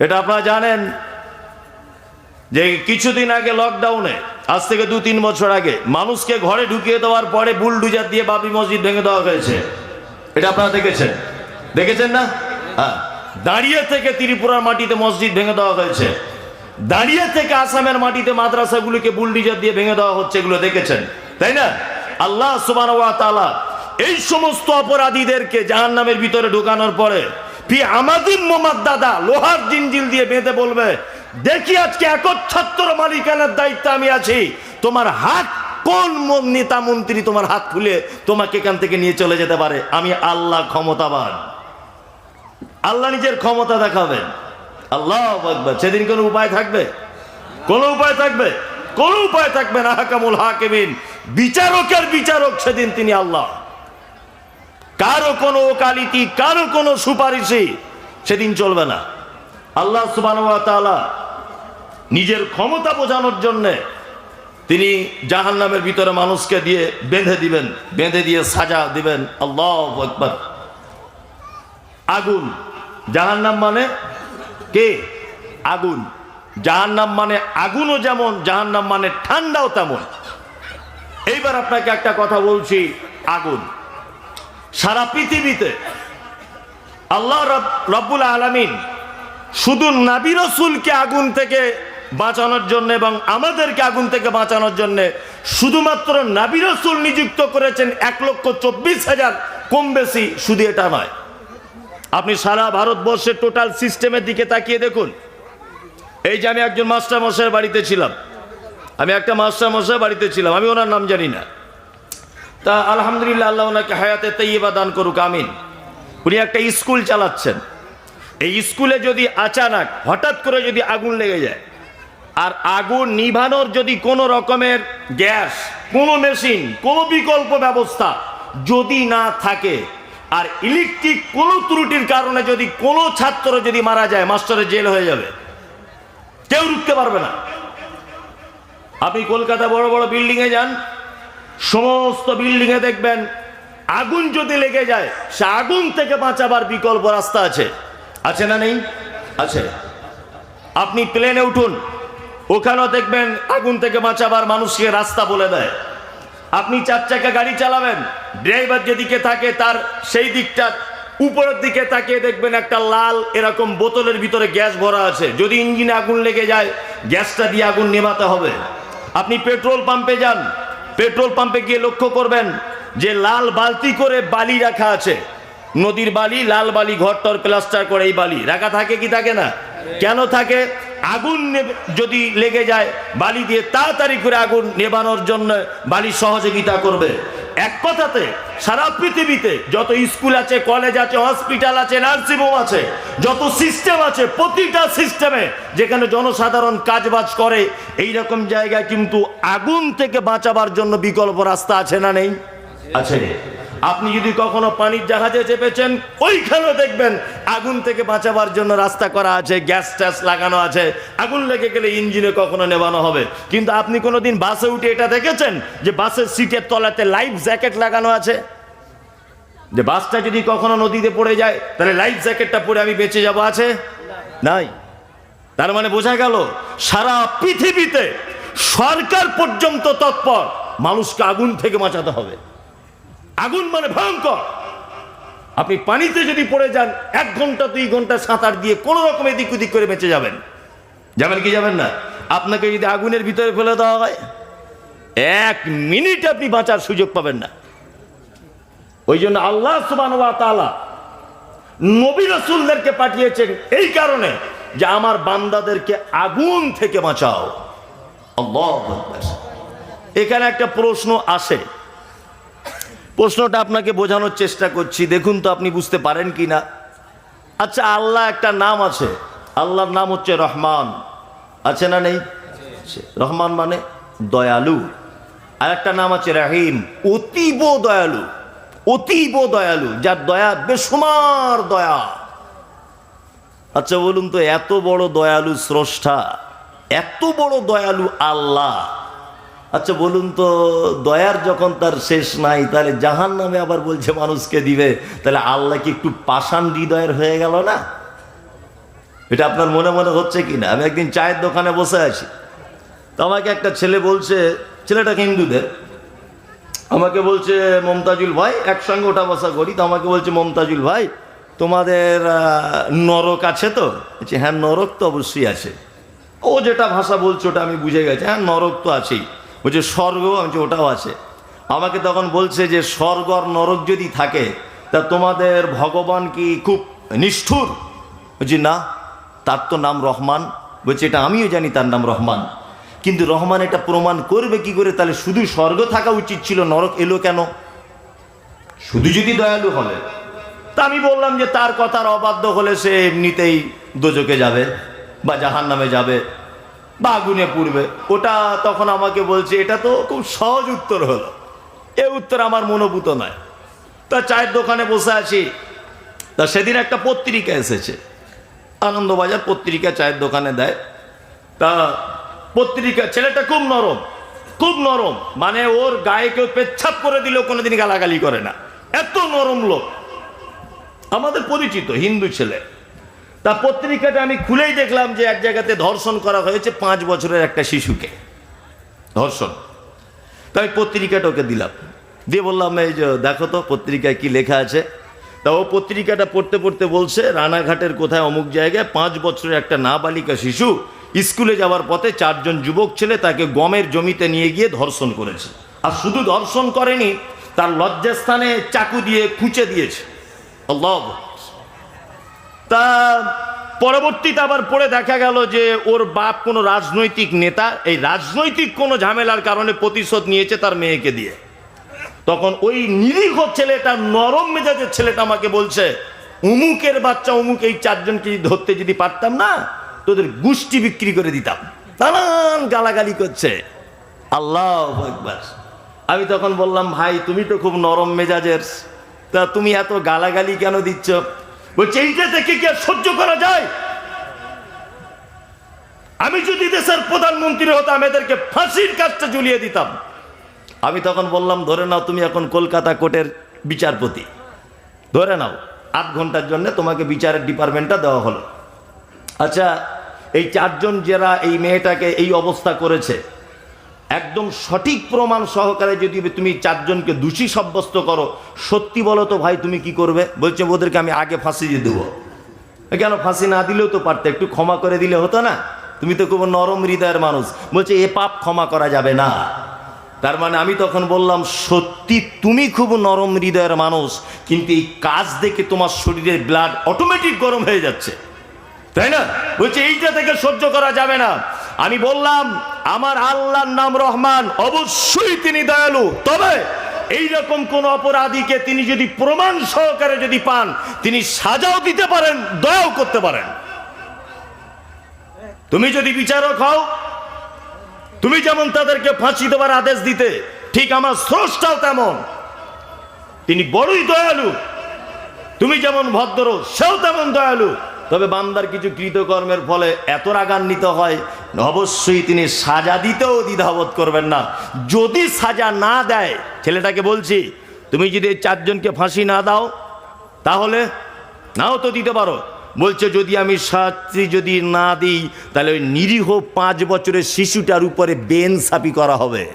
এটা আপনারা জানেন যে কিছুদিন আগে লকডাউনে আজ থেকে দু তিন বছর আগে, মানুষকে ঘরে ঢুকিয়ে দেওয়ার পরে বুলডুজার দিয়ে বাবি মসজিদ ভেঙে দেওয়া হয়েছে। এটা আপনারা দেখেছেন? দেখেছেন না? হ্যাঁ। দাঁড়িয়ে থেকে ত্রিপুরার মাটিতে মসজিদ ভেঙে দেওয়া হয়েছে। দাঁড়িয়ে থেকে আসামের মাটিতে মাদ্রাসাগুলিকে বুলডিজার দিয়ে ভেঙে দেওয়া হচ্ছে, এগুলো দেখেছেন? তাই না? আল্লাহ সুবান এই সমস্ত অপরাধীদেরকে জাহান নামের ভিতরে ঢুকানোর পরে ফি আমাদিন মোমাদ দাদা, লোহার জিনজিল দিয়ে বেঁধে বলবে, দেখি আজকে একচ্ছত্র মালিকানার দায়িত্ব আমি আছি। তোমার হাত কোন নেতা মন্ত্রী তোমার হাত খুলে তোমাকে এখান থেকে নিয়ে চলে যেতে পারে? আমি আল্লাহ ক্ষমতাবান। আল্লাহ নিজের ক্ষমতা দেখাবেন। আল্লাহ আকবার। সেদিন কোনো উপায় থাকবে? কোনো উপায় থাকবে? কোনো উপায় থাকবে না হাকামুল হাকিমিন। বিচারকের বিচারক সেদিন তিনি আল্লাহ। কারও কোনো ওকালিতি, কারও কোনো সুপারিশে সেদিন চলবে না। আল্লাহ সুবাহ নিজের ক্ষমতা বোঝানোর জন্যে তিনি জাহান নামের ভিতরে মানুষকে দিয়ে বেঁধে দিবেন, বেঁধে দিয়ে সাজা দিবেন। আল্লাহ একবার আগুন। জাহান্নাম মানে কে? আগুন। জাহান্নাম মানে আগুনও যেমন, জাহান্নাম মানে ঠান্ডাও তেমন। এইবার আপনাকে একটা কথা বলছি, আগুন। সারা পৃথিবীতে আল্লাহ রব- রব্বুল আলমিন শুধু নাবি রসুলকে আগুন থেকে বাঁচানোর জন্য এবং আমাদেরকে আগুন থেকে বাঁচানোর জন্য শুধুমাত্র নাবি রসুল নিযুক্ত করেছেন এক লক্ষ চব্বিশ হাজার কম বেশি, শুধু এটা নয়। আপনি সারা ভারতবর্ষের টোটাল সিস্টেমের দিকে তাকিয়ে দেখুন। এই যে আমি একজন মাস্টার মশাইয়ের বাড়িতে ছিলাম। আমি একটা মাস্টার বাড়িতে ছিলাম, আমি ওনার নাম জানি না। তা আলহামদুলিল্লাহ আল্লাহ ওনাকে হায়াতে তৈবা দান করুক, আমিন। উনি একটা স্কুল চালাচ্ছেন। এই স্কুলে যদি আচানক হঠাৎ করে যদি আগুন লেগে যায়, আর আগুন নিভানোর যদি কোনো রকমের গ্যাস, কোনো মেশিন, কোনো বিকল্প ব্যবস্থা যদি না থাকে, আর ইলেকট্রিক কোনো ত্রুটির কারণে যদি কোনো ছাত্র যদি মারা যায়, মাস্টারের জেল হয়ে যাবে। কেউ রুখতে পারবে না। আপনি কলকাতা বড় বড় বিল্ডিংয়ে যান সমস্ত বিল্ডিংয়ে দেখবেন আগুন যদি লেগে যায়, সে আগুন থেকে বাঁচাবার বিকল্প রাস্তা আছে। আছে না নেই? আছে। আপনি প্লেনে উঠুন, ওখানেও দেখবেন আগুন থেকে বাঁচাবার মানুষকে রাস্তা বলে দেয়। আপনি চার চাকা গাড়ি চালাবেন, ড্রাইভার যেদিকে থাকে তার সেই দিকটা উপরের দিকে তাকিয়ে দেখবেন একটা লাল এরকম বোতলের ভিতরে গ্যাস ভরা আছে। যদি ইঞ্জিনে আগুন লেগে যায়, গ্যাসটা দিয়ে আগুন নেভাতে হবে। আপনি পেট্রোল পাম্পে যান পেট্রোল পাম্পে গিয়ে লক্ষ্য করবেন যে লাল বালতি করে বালি রাখা আছে। নদীর বালি, লাল বালি ঘরটর প্লাস্টার করে এই বালি। রাখা থাকে কি থাকে না? কেন থাকে? আগুন যদি লেগে যায়, বালি দিয়ে তাড়াতাড়ি করে আগুন নেবানোর জন্য বালি সহযোগিতা করবে। এক কথাতে, সারা পৃথিবীতে যত স্কুল আছে, কলেজ আছে, হসপিটাল আছে নার্সিং হোম আছে, যত সিস্টেম আছে, প্রতিটা সিস্টেমে যেখানে জনসাধারণ কাজবাজ করে এই রকম জায়গায় কিন্তু আগুন থেকে বাঁচাবার জন্য বিকল্প রাস্তা আছে না নেই? আছে আপনি যদি কখনো পানির জাহাজে চেপেছেন ওইখানে দেখবেন আগুন থেকে বাঁচাবার জন্য রাস্তা করা আছে, গ্যাস ট্যাস লাগানো আছে। আগুন লেগে গেলে ইঞ্জিনে কখনো নেবানো হবে। কিন্তু আপনি কোনো দিন বাসে উঠে এটা দেখেছেন? যে বাসের সিটের তলাতে লাইফ জ্যাকেট লাগানো আছে? যে বাসটা যদি কখনো নদীতে পড়ে যায়, তাহলে লাইফ জ্যাকেটটা পরে আমি বেঁচে যাব আছে? নাই। তার মানে বোঝা গেল, সারা পৃথিবীতে সরকার পর্যন্ত তৎপর, মানুষকে আগুন থেকে বাঁচাতে হবে। আগুন মানে ভয়ঙ্কর। আপনি পানিতে যদি পড়ে যান, এক ঘণ্টা, দুই ঘণ্টা সাঁতার দিয়ে কোনো রকম এদিক ওদিক করে বেঁচে যাবেন। যাবেন কি যাবেন না? আপনাকে যদি আগুনের ভিতরে ফেলে দেওয়া হয়, এক মিনিট আপনি বাঁচার সুযোগ পাবেন না। ওই জন্য আল্লাহ সুবান নবী রসুলদেরকে পাঠিয়েছেন এই কারণে যে আমার বান্দাদেরকে আগুন থেকে বাঁচাও। এখানে একটা প্রশ্ন আসে। প্রশ্নটা আপনাকে বোঝানোর চেষ্টা করছি, দেখুন তো আপনি বুঝতে পারেন কি না আচ্ছা আল্লাহ একটা নাম আছে, আল্লাহর নাম হচ্ছে রহমান। আছে না নেই? রহমান মানে দয়ালু। আর একটা নাম আছে রাহিম, অতীব দয়ালু অতীব দয়ালু, যার দয়া বেসুমার দয়া। আচ্ছা বলুন তো, এত বড় দয়ালু স্রষ্টা, এত বড় দয়ালু আল্লাহ। আচ্ছা বলুন তো, দয়ার যখন তার শেষ নাই, তাহলে জাহান নামে আবার বলছে মানুষকে দিবে, তাহলে আল্লাহ কি একটু পাষাণ হৃদয়ের হয়ে গেল না? এটা আপনার মনে মনে হচ্ছে কি না আমি একদিন চায়ের দোকানে বসে আছি। তো আমাকে একটা ছেলে বলছে ছেলেটা হিন্দুদের। আমাকে বলছে, মমতাজুল ভাই, একসঙ্গে ওঠা বসা করি। তো আমাকে বলছে, মমতাজুল ভাই, তোমাদের নরক আছে তো? হ্যাঁ নরক তো অবশ্যই আছে। ও যেটা ভাষা বলছে, ওটা আমি বুঝে গেছি। হ্যাঁ নরক তো আছেই। বলছে, স্বর্গ? আমি ওটাও আছে। আমাকে তখন বলছে যে, স্বর্গ আর নরক যদি থাকে, তা তোমাদের ভগবান কি খুব নিষ্ঠুর? বলছি, না, তার তো নাম রহমান। বলছে, এটা আমিও জানি তার নাম রহমান। কিন্তু রহমান এটা প্রমাণ করবে কি করে? তাহলে শুধু স্বর্গ থাকা উচিত ছিল, নরক এলো কেন? শুধু যদি দয়ালু হলে। তা আমি বললাম যে, তার কথার অবাধ্য হলে সে এমনিতেই দোজকে যাবে বা জাহান নামে যাবে। বা আগুনে পুড়বে। ওটা তখন আমাকে বলছে, এটা তো খুব সহজ উত্তর হলো। এ উত্তর আমার মনোভূত নয়। তা চায়ের দোকানে বসে আছি। তা সেদিন একটা পত্রিকা এসেছে। আনন্দবাজার পত্রিকা চায়ের দোকানে দেয়। তা পত্রিকা, ছেলেটা খুব নরম খুব নরম। মানে ওর গায়ে কেউ পেচ্ছাপ করে দিলেও কোনোদিন গালাগালি করে না। এত নরম লোক। আমাদের পরিচিত হিন্দু ছেলে। তা পত্রিকাটা আমি খুলেই দেখলাম যে এক জায়গাতে ধর্ষণ করা হয়েছে পাঁচ বছরের একটা শিশুকে। ধর্ষণ। তাই পত্রিকাটা ওকে দিলাম। দিয়ে বললাম, এই যে দেখো তো পত্রিকায় কি লেখা আছে? তা ও পত্রিকাটা পড়তে পড়তে বলছে, রানাঘাটের কোথায় অমুক জায়গায় পাঁচ বছরের একটা নাবালিকা শিশু স্কুলে যাওয়ার পথে চারজন যুবক ছেলে তাকে গমের জমিতে নিয়ে গিয়ে ধর্ষণ করেছে। আর শুধু ধর্ষণ করেনি, তার লজ্জাস্থানে চাকু দিয়ে খুঁচে দিয়েছে। আল্লাহ তা পরবর্তীতে আবার পড়ে দেখা গেল যে ওর বাপ কোনো রাজনৈতিক নেতা, এই রাজনৈতিক কোনো ঝামেলার কারণে প্রতিশোধ নিয়েছে তার মেয়েকে দিয়ে। তখন ওই নিরীহ ছেলেটা, নরম মেজাজের ছেলেটা আমাকে বলছে, উমুকের বাচ্চা, উমুক এই চারজনকে ধরতে যদি পারতাম না, তোদের গুষ্টি বিক্রি করে দিতাম। নানান গালাগালি করছে। আল্লাহ একবার আমি তখন বললাম, ভাই, তুমি তো খুব নরম মেজাজের। তা তুমি এত গালাগালি কেন দিচ্ছ? বলছে, এইটা থেকে কি সহ্য করা যায়? আমি যদি দেশের প্রধানমন্ত্রী হতাম এদেরকে ফাঁসির কাজটা ঝুলিয়ে দিতাম। আমি তখন বললাম, ধরে নাও, তুমি এখন কলকাতা কোর্টের বিচারপতি। ধরে নাও, আধ ঘণ্টার জন্য তোমাকে বিচারের ডিপার্টমেন্টটা দেওয়া হলো। আচ্ছা এই চারজন যারা এই মেয়েটাকে এই অবস্থা করেছে একদম সঠিক প্রমাণ সহকারে যদি তুমি চারজনকে দোষী সাব্যস্ত করো, সত্যি বলো তো ভাই তুমি কি করবে? বলছে, ওদেরকে আমি আগে ফাঁসি দিয়ে দেবো। কেন ফাঁসি না দিলেও তো পারতে, একটু ক্ষমা করে দিলে হতো না? তুমি তো খুব নরম হৃদয়ের মানুষ। বলছে, এ পাপ ক্ষমা করা যাবে না। তার মানে আমি তখন বললাম, সত্যি তুমি খুব নরম হৃদয়ের মানুষ, কিন্তু এই কাজ দেখে তোমার শরীরের ব্লাড অটোমেটিক গরম হয়ে যাচ্ছে। তাই না? বলছে, এইটা থেকে সহ্য করা যাবে না। আমি বললাম আমার আল্লাহর নাম রহমান, অবশ্যই তিনি দয়ালু। তবে এইরকম কোন অপরাধীকে তিনি যদি প্রমাণ সহকারে যদি পান, তিনি সাজাও দিতে পারেন, দয়াও করতে পারেন। তুমি যদি বিচারক হও, তুমি যেমন তাদেরকে ফাঁসি দেওয়ার আদেশ দিতে, ঠিক আমার স্রষ্টাও তেমন। তিনি বড়ই দয়ালু। তুমি যেমন ভদ্র, সেও তেমন দয়ালু। তবে বান্দার কিছু কৃতকর্মের ফলে এত রাগান্বিত হয় অবশ্যই তিনি সাজা দিতেও দ্বিধাবোধ করবেন না। যদি সাজা না দেয়, ছেলেটাকে বলছি, তুমি যদি এই চারজনকে ফাঁসি না দাও, তাহলে নাও তো দিতে পারো। বলছে, যদি আমি শাস্তি যদি না দিই, তাহলে ওই নিরীহ পাঁচ বছরের শিশুটার উপরে বেন বেনসাপি করা হবে।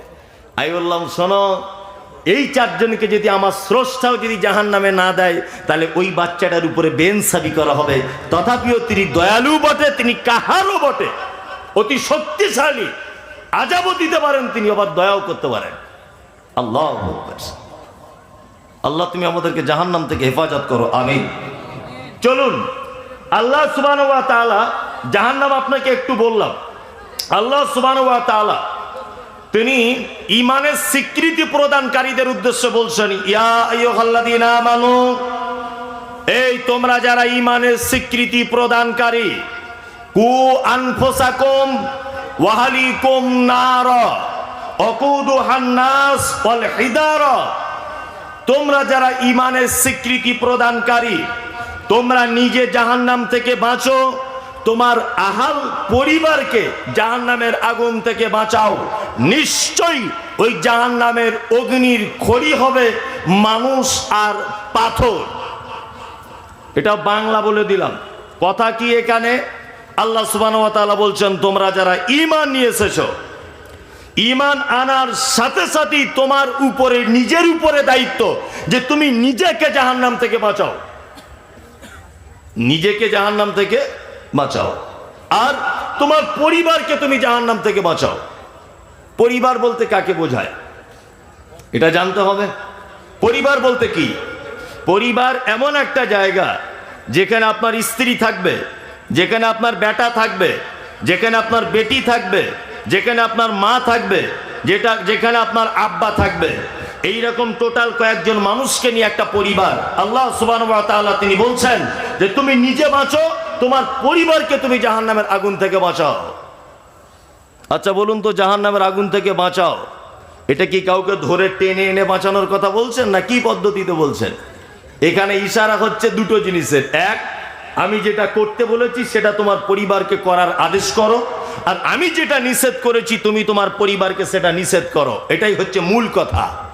আমি বললাম, শোনো, এই চারজনকে যদি আমার স্রষ্টাও যদি জাহান নামে না দেয়, তাহলে ওই বাচ্চাটার উপরে বেন বেনসাবি করা হবে। তথাপিও তিনি দয়ালু বটে, তিনি কাহারও বটে। অতি শক্তিশালী আজাবও দিতে পারেন, তিনি আবার দয়াও করতে পারেন। আল্লাহ আল্লাহ, তুমি আমাদেরকে জাহান্নাম থেকে হেফাজত করো আমি চলুন, আল্লাহ সুবান জাহান্নাম আপনাকে একটু বললাম। আল্লাহ সুবান তিনি ইমানের স্বীকৃতি প্রদানকারীদের উদ্দেশ্যে বলছেন, ইয়া এই তোমরা যারা ইমানের স্বীকৃতি প্রদানকারী কু আনফুসাকুম ওয়াহালিকুম নার অকুদুহান নাস ওয়াল হিদারা। তোমরা যারা ইমানের স্বীকৃতি প্রদানকারী, তোমরা নিজে জাহান্নাম থেকে বাঁচো। তোমার আহাল পরিবারকে জাহান্নামের আগুন থেকে বাঁচাও। নিশ্চয়ই ওই জাহান্নামের অগ্নির খড়ি হবে মানুষ আর পাথর। এটা বাংলা বলে দিলাম। কথা কি এখানে? আল্লাহ সুবাহ বলছেন, তোমরা যারা ইমান নিয়ে এসেছ ইমান আনার সাথে সাথেই তোমার উপরে, নিজের উপরে দায়িত্ব যে তুমি নিজেকে জাহান্নাম থেকে বাঁচাও। নিজেকে জাহান্নাম থেকে বাঁচাও। আর তোমার পরিবারকে তুমি জাহান্নাম থেকে বাঁচাও। পরিবার বলতে কাকে বোঝায়? এটা জানতে হবে। পরিবার বলতে কি? পরিবার এমন একটা জায়গা যেখানে আপনার স্ত্রী থাকবে যেখানে আপনার বেটা থাকবে, যেখানে আপনার বেটি থাকবে, যেখানে আপনার মা থাকবে, যেটা, যেখানে আপনার আব্বা থাকবে এই রকম টোটাল কয়েকজন মানুষকে নিয়ে একটা পরিবার। আল্লাহ সুবান তিনি বলছেন যে, তুমি নিজে বাঁচো, তোমার পরিবারকে তুমি জাহান্নামের আগুন থেকে বাঁচাও। আচ্ছা বলুন তো, জাহান্নামের আগুন থেকে বাঁচাও। এটা কি কাউকে ধরে টেনে এনে বাঁচানোর কথা বলছেন না কি পদ্ধতিতে বলছেন? এখানে ইশারা হচ্ছে দুটো জিনিসের। এক আমি যেটা করতে বলেছি, সেটা তোমার পরিবারকে করার আদেশ করো। আর আমি যেটা নিষেধ করেছি, তুমি তোমার পরিবারকে সেটা নিষেধ করো। এটাই হচ্ছে মূল কথা।